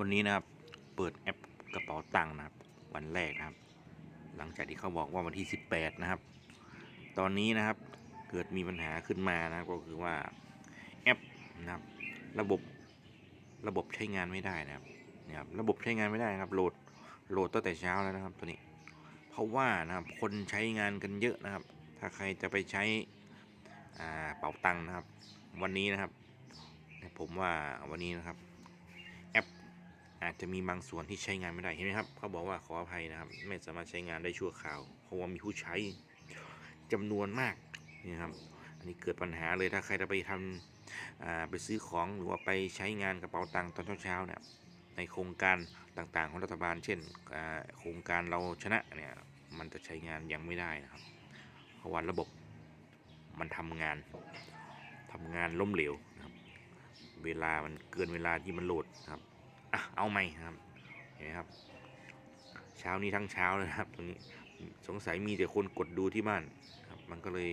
วันนี้นะครับ เปิดแอปกระเป๋าตังค์นะครับ วันแรกนะครับ หลังจากที่เขาบอกว่าวันที่ 18 นะครับ ตอนนี้นะครับเกิดมีปัญหาขึ้นมานะก็คือว่าแอปนะครับระบบระบบใช้งานไม่ได้นะครับเนี่ยครับ ระบบใช้งานไม่ได้นะครับโหลดโหลดตั้งแต่เช้าแล้วนะครับ ตัวนี้ เพราะว่านะครับคนใช้งานกันเยอะนะครับ ถ้าใครจะไปใช้อ่าเป๋าตังค์นะครับ วันนี้นะครับ ผมว่าวันนี้นะครับ อาจจะมีบางส่วนที่ใช้งานไม่ได้เห็นไหมครับ เขาบอกว่าขออภัยนะครับ ไม่สามารถใช้งานได้ชั่วคราว เพราะว่ามีผู้ใช้จำนวนมากนี่ครับ อันนี้เกิดปัญหาเลยถ้าใครจะไปทำอ่าไปซื้อของหรือว่าไปใช้งานกระเป๋าตังค์ตอนเช้าๆเนี่ยในโครงการต่างๆของรัฐบาล เช่นโครงการเราชนะเนี่ยมันจะใช้งานยังไม่ได้นะครับ เพราะว่าระบบมันทำงานทำงานล้มเหลวนะครับ เวลามันเกินเวลาที่มันโหลดนะครับ อะเอาใหม่ครับเห็นไหมครับ เช้านี้ทั้งเช้าเลยครับตรงนี้สงสัยมีแต่คนกดดูที่บ้านครับ มันก็เลย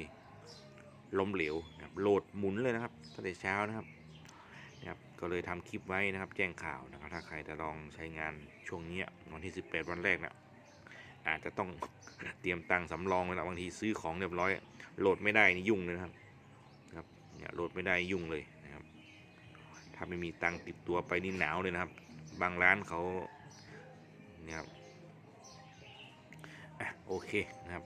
ล้มเหลวนะครับโหลดหมุนเลยนะครับตั้งแต่เช้านะครับนะครับ ก็เลยทำคลิปไว้นะครับ แจ้งข่าวนะครับ ถ้าใครจะลองใช้งานช่วงนี้วันที่ 18 วันแรกเนี่ยอาจจะต้องเตรียมตังค์สำรองไว้แล้วบางทีซื้อของเรียบร้อย โหลดไม่ได้นี่ยุ่งเลยนะครับนะครับเนี่ยโหลดไม่ได้ยุ่งเลยนะครับ ถ้าไม่มีตังค์ติดตัวไปนี่หนาวเลยนะครับ บางร้านเขาเนี่ยครับ อะ โอเคนะครับ